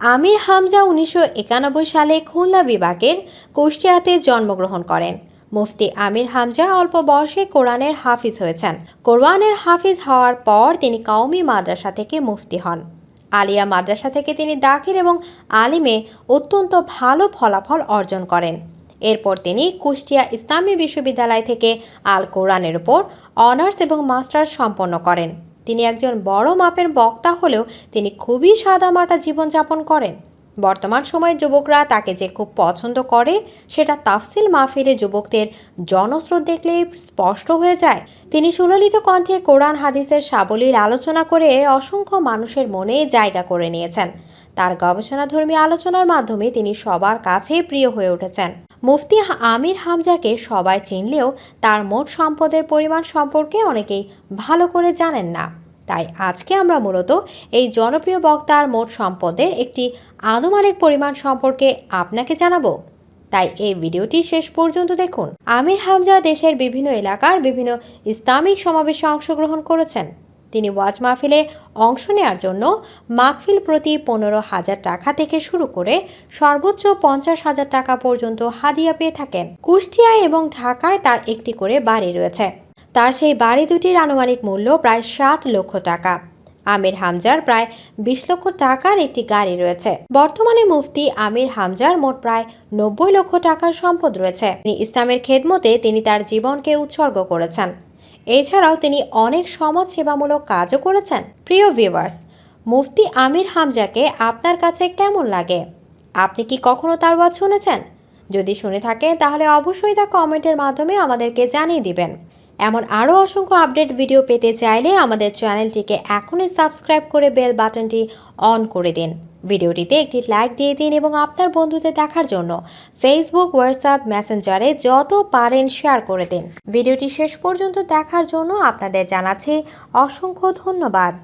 আমির হামজা উনিশশো একানব্বই সালে খুলনা বিভাগের কুষ্টিয়াতে জন্মগ্রহণ করেন। মুফতি আমির হামজা অল্প বয়সে কোরআনের হাফিজ হয়েছেন। কোরআনের হাফিজ হওয়ার পর তিনি কওমি মাদ্রাসা থেকে মুফতি হন। আলিয়া মাদ্রাসা থেকে তিনি দাখিল এবং আলিমে অত্যন্ত ভালো ফলাফল অর্জন করেন। এরপর তিনি কুষ্টিয়া ইসলামী বিশ্ববিদ্যালয় থেকে আল কোরআনের উপর অনার্স এবং মাস্টার্স সম্পন্ন করেন। তিনি একজন বড় মাপের বক্তা হলেও তিনি খুবই সাদামাটা জীবনযাপন করেন। বর্তমান সময়ের যুবকরা তাকে যে খুব পছন্দ করে, সেটা তাফসিল মাহফিলে যুবকদের জনস্রোত দেখলেই স্পষ্ট হয়ে যায়। তিনি সুললিত কণ্ঠে কোরআন হাদিসের সাবলীল আলোচনা করে অসংখ্য মানুষের মনে জায়গা করে নিয়েছেন। তার গবেষণাধর্মী আলোচনার মাধ্যমে তিনি সবার কাছে প্রিয় হয়ে উঠেছেন। মুফতি আমির হামজাকে সবাই চিনলেও তার মোট সম্পদের পরিমাণ সম্পর্কে অনেকেই ভালো করে জানেন না। তাই আজকে আমরা মূলত এই জনপ্রিয় বক্তার মোট সম্পদের একটি আনুমানিক পরিমাণ সম্পর্কে আপনাকে জানাব। তাই এই ভিডিওটি শেষ পর্যন্ত দেখুন। আমির হামজা দেশের বিভিন্ন এলাকার বিভিন্ন ইসলামিক সমাবেশে অংশগ্রহণ করেছেন। তিনি ওয়াজ মাহফিলে অংশ নেওয়ার জন্য মাহফিল প্রতি পনেরো হাজার টাকা থেকে শুরু করে সর্বোচ্চ পঞ্চাশ হাজার টাকা পর্যন্ত হাদিয়া পেয়ে থাকেন। কুষ্টিয়ায় এবং ঢাকায় তার একটি করে বাড়ি রয়েছে। তার সেই বাড়ি দুটির আনুমানিক মূল্য প্রায় সাত লক্ষ টাকা। আমির হামজার প্রায় বিশ লক্ষ টাকার একটি গাড়ি রয়েছে। বর্তমানে মুফতি আমির হামজার মোট প্রায় নব্বই লক্ষ টাকার সম্পদ রয়েছে। তিনি ইসলামের খেদমতে তিনি তার জীবনকে উৎসর্গ করেছেন। এছাড়াও তিনি অনেক সমাজ সেবামূলক কাজও করেছেন। প্রিয় ভিউয়ার্স মুফতি আমির হামজাকে আপনার কাছে কেমন লাগে? আপনি কি কখনো তার ওয়াজ শুনেছেন? যদি শুনে থাকেন, তাহলে অবশ্যই তা কমেন্টের মাধ্যমে আমাদেরকে জানিয়ে দিবেন। এমন আরও অসংখ্য আপডেট ভিডিও পেতে চাইলে আমাদের চ্যানেলটিকে এখনই সাবস্ক্রাইব করে বেল বাটনটি অন করে দিন। ভিডিওটিতে একটি লাইক দিয়ে দিন এবং আপনার বন্ধুদের দেখার জন্য ফেসবুক হোয়াটসঅ্যাপ মেসেঞ্জারে যত পারেন শেয়ার করে দিন। ভিডিওটি শেষ পর্যন্ত দেখার জন্য আপনাদের জানাচ্ছি অসংখ্য ধন্যবাদ।